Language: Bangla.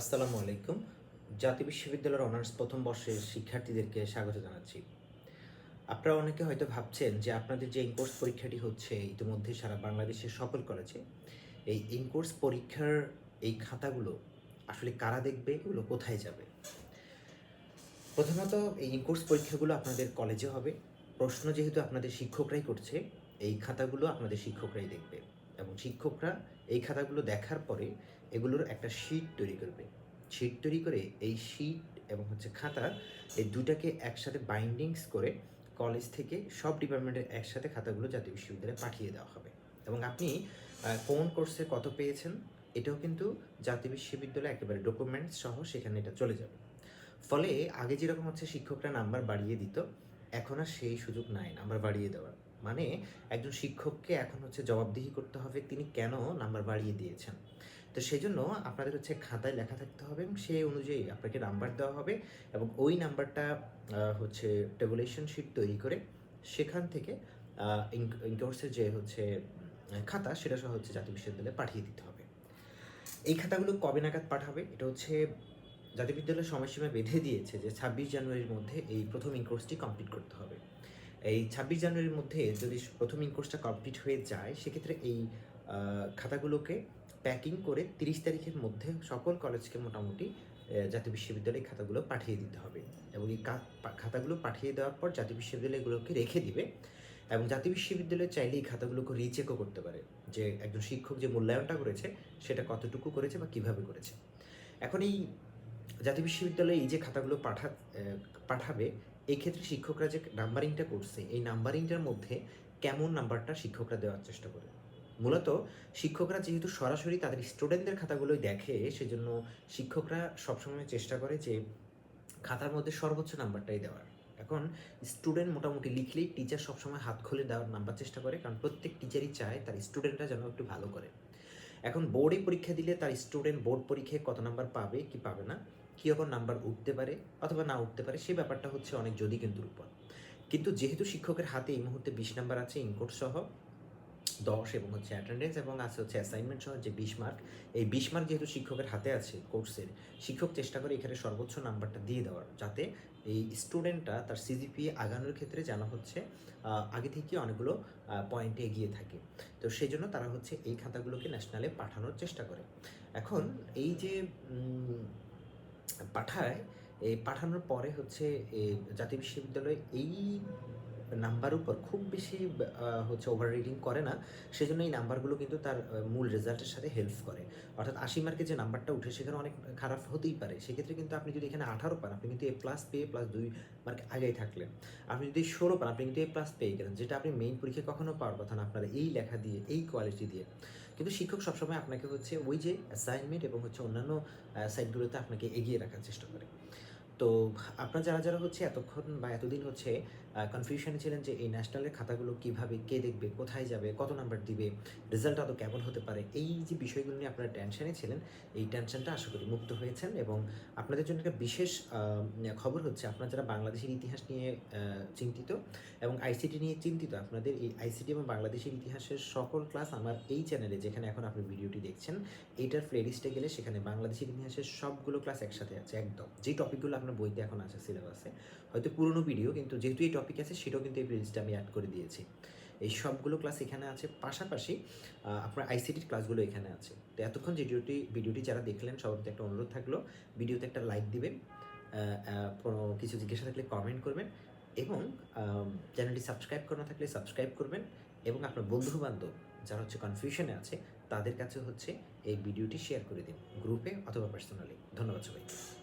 আসসালামু আলাইকুম। জাতীয় বিশ্ববিদ্যালয়ের অনার্স প্রথম বর্ষের শিক্ষার্থীদেরকে স্বাগত জানাচ্ছি। আপনারা অনেকে হয়তো ভাবছেন যে আপনাদের যে ইনকোর্স পরীক্ষাটি হচ্ছে ইতিমধ্যে সারা বাংলাদেশের সকল কলেজে এই ইনকোর্স পরীক্ষার এই খাতাগুলো আসলে কারা দেখবে, এগুলো কোথায় যাবে? প্রথমত এই ইনকোর্স পরীক্ষাগুলো আপনাদের কলেজে হবে। প্রশ্ন যেহেতু আপনাদের শিক্ষকরাই করছে, এই খাতাগুলো আপনাদের শিক্ষকরাই দেখবে। এবং শিক্ষকরা এই খাতাগুলো দেখার পরে এগুলোর একটা শিট তৈরি করবে। শিট তৈরি করে এই শিট এবং হচ্ছে খাতা এই দুটাকে একসাথে বাইন্ডিংস করে কলেজ থেকে সব ডিপার্টমেন্টের একসাথে খাতাগুলো জাতীয় বিশ্ববিদ্যালয়ে পাঠিয়ে দেওয়া হবে। এবং আপনি কোন কোর্সে কত পেয়েছেন, এটাও কিন্তু জাতীয় বিশ্ববিদ্যালয়ে একেবারে ডকুমেন্টস সহ সেখানে এটা চলে যাবে। ফলে আগে যেরকম হচ্ছে শিক্ষকরা নাম্বার বাড়িয়ে দিত, এখন আর সেই সুযোগ নাই নাম্বার বাড়িয়ে দেওয়ার। মানে একজন শিক্ষককে এখন হচ্ছে জবাবদিহি করতে হবে তিনি কেন নাম্বার বাড়িয়ে দিয়েছেন। তো সেই জন্য আপনাদের হচ্ছে খাতায় লেখা থাকতে হবে এবং সেই অনুযায়ী আপনাকে নাম্বার দেওয়া হবে এবং ওই নাম্বারটা হচ্ছে টেবুলেশন শিট তৈরি করে সেখান থেকে ইনকোর্সের যে হচ্ছে খাতা সেটা সহ হচ্ছে জাতীয় বিশ্ববিদ্যালয়ে পাঠিয়ে দিতে হবে। এই খাতাগুলো কবে নাগাদ পাঠাবে? এটা হচ্ছে জাতীয় বিদ্যালয়ের সময়সীমা বেঁধে দিয়েছে যে ছাব্বিশ জানুয়ারির মধ্যে এই প্রথম ইনকোর্সটি কমপ্লিট করতে হবে। এই ছাব্বিশ জানুয়ারির মধ্যে যদি প্রথম ইনকোর্সটা কমপ্লিট হয়ে যায়, সেক্ষেত্রে এই খাতাগুলোকে প্যাকিং করে তিরিশ তারিখের মধ্যে সকল কলেজকে মোটামুটি জাতীয় বিশ্ববিদ্যালয়ে খাতাগুলো পাঠিয়ে দিতে হবে। এবং এই খাতাগুলো পাঠিয়ে দেওয়ার পর জাতীয় বিশ্ববিদ্যালয়গুলোকে রেখে দিবে এবং জাতীয় বিশ্ববিদ্যালয় চাইলে এই খাতাগুলোকে রিচেকও করতে পারে। যে একজন শিক্ষক যে মূল্যায়নটা করেছে, সেটা কতটুকু করেছে বা কীভাবে করেছে। এখন এই জাতীয় বিশ্ববিদ্যালয়ে এই যে খাতাগুলো পাঠা পাঠাবে এই ক্ষেত্রে শিক্ষকরা যে নাম্বারিংটা করছে, এই নাম্বারিংটার মধ্যে কেমন নাম্বারটা শিক্ষকরা দেওয়ার চেষ্টা করে? মূলত শিক্ষকরা যেহেতু সরাসরি তাদের স্টুডেন্টদের খাতাগুলোই দেখে, সেজন্য শিক্ষকরা সবসময় চেষ্টা করে যে খাতার মধ্যে সর্বোচ্চ নাম্বারটাই দেওয়ার। এখন স্টুডেন্ট মোটামুটি লিখলেই টিচার সবসময় হাত খুলে দেওয়ার নাম্বার চেষ্টা করে, কারণ প্রত্যেক টিচারই চায় তার স্টুডেন্টরা যেন একটু ভালো করে। এখন বোর্ডে পরীক্ষা দিলে তার স্টুডেন্ট বোর্ড পরীক্ষায় কত নাম্বার পাবে, কি পাবে না কী রকম নাম্বার উঠতে পারে অথবা না উঠতে পারে, সেই ব্যাপারটা হচ্ছে অনেক যদি কিন্তু উপর কিন্তু যেহেতু শিক্ষকের হাতে এই মুহূর্তে বিশ নাম্বার আছে ইনকোট সহ, দশ এবং হচ্ছে অ্যাটেন্ডেন্স এবং আছে হচ্ছে অ্যাসাইনমেন্ট সহ যে বিশ মার্ক এই বিশ মার্ক যেহেতু শিক্ষকের হাতে আছে কোর্সের শিক্ষক চেষ্টা করে এখানে সর্বোচ্চ নাম্বারটা দিয়ে দেওয়ার, যাতে এই স্টুডেন্টটা তার সিজিপিএ আগানোর ক্ষেত্রে জানা হচ্ছে আগে থেকে অনেকগুলো পয়েন্টে এগিয়ে থাকে। তো সেই জন্য তারা হচ্ছে এই খাতাগুলোকে ন্যাশনালে পাঠানোর চেষ্টা করে। এখন এই যে পাঠায় এই পাঠানোর পরে হচ্ছে জাতীয় বিশ্ববিদ্যালয় এই নাম্বার উপর খুব বেশি হচ্ছে ওভার রিডিং করে না। সেজন্য এই নাম্বারগুলো কিন্তু তার মূল রেজাল্টের সাথে হেল্প করে। অর্থাৎ আশি মার্কে যে নাম্বারটা উঠে, সেখানে অনেক খারাপ হতেই পারে। সেক্ষেত্রে কিন্তু আপনি যদি এখানে আঠারো পান, আপনি কিন্তু এ প্লাস পেয়ে প্লাস দুই মার্ক আগেই থাকলেন। আপনি যদি ষোলো পান, আপনি কিন্তু এ প্লাস পেয়ে গেলেন, যেটা আপনি মেইন পরীক্ষায় কখনো পাওয়ার কথা না। আপনার এই লেখা দিয়ে, এই কোয়ালিটি দিয়ে। কিন্তু শিক্ষক সবসময় আপনাকে হচ্ছে ওই যে অ্যাসাইনমেন্ট এবং হচ্ছে অন্যান্য সাইটগুলোতে আপনাকে এগিয়ে রাখার চেষ্টা করে। তো আপনারা যারা যারা হচ্ছে এতক্ষণ বা এতদিন হচ্ছে কনফিউশনে ছিলেন যে এই ন্যাশনালের খাতাগুলো কীভাবে, কে দেখবে, কোথায় যাবে, কত নাম্বার দিবে রেজাল্ট আদৌ কেমন হতে পারে, এই যে বিষয়গুলো নিয়ে আপনারা টেনশনে ছিলেন, এই টেনশনটা আশা করি মুক্ত হয়েছেন এবং আপনাদের জন্য একটা বিশেষ খবর হচ্ছে আপনারা যারা বাংলাদেশের ইতিহাস নিয়ে চিন্তিত এবং আইসিটি নিয়ে চিন্তিত, আপনাদের এই আইসিটি এবং বাংলাদেশের ইতিহাসের সকল ক্লাস আমার এই চ্যানেলে যেখানে এখন আপনি ভিডিওটি দেখছেন এইটার প্লেলিস্টে গেলে সেখানে বাংলাদেশের ইতিহাসের সবগুলো ক্লাস একসাথে আছে, একদম। যেই টপিকগুলো আপনার বইতে এখন আছে সিলেবাসে হয়তো পুরনো ভিডিও কিন্তু যেহেতু এই টপিক আছে, সেটাও কিন্তু এই প্লেলিস্টে আমি অ্যাড করে দিয়েছি। এই সবগুলো ক্লাস এখানে আছে, পাশাপাশি আপনার আইসিটির ক্লাসগুলো এখানে আছে। তো এতক্ষণ ভিডিওটি ভিডিওটি যারা দেখলেন, সবার একটা অনুরোধ থাকল ভিডিওতে একটা লাইক দিবেন কোনো কিছু জিজ্ঞাসা থাকলে কমেন্ট করবেন এবং চ্যানেলটি সাবস্ক্রাইব করা থাকলে সাবস্ক্রাইব করবেন এবং আপনার বন্ধু বান্ধব যারা হচ্ছে কনফিউশনে আছে, তাদের কাছে হচ্ছে এই ভিডিওটি শেয়ার করে দিন গ্রুপে অথবা পার্সোনালি ধন্যবাদ সবাইকে।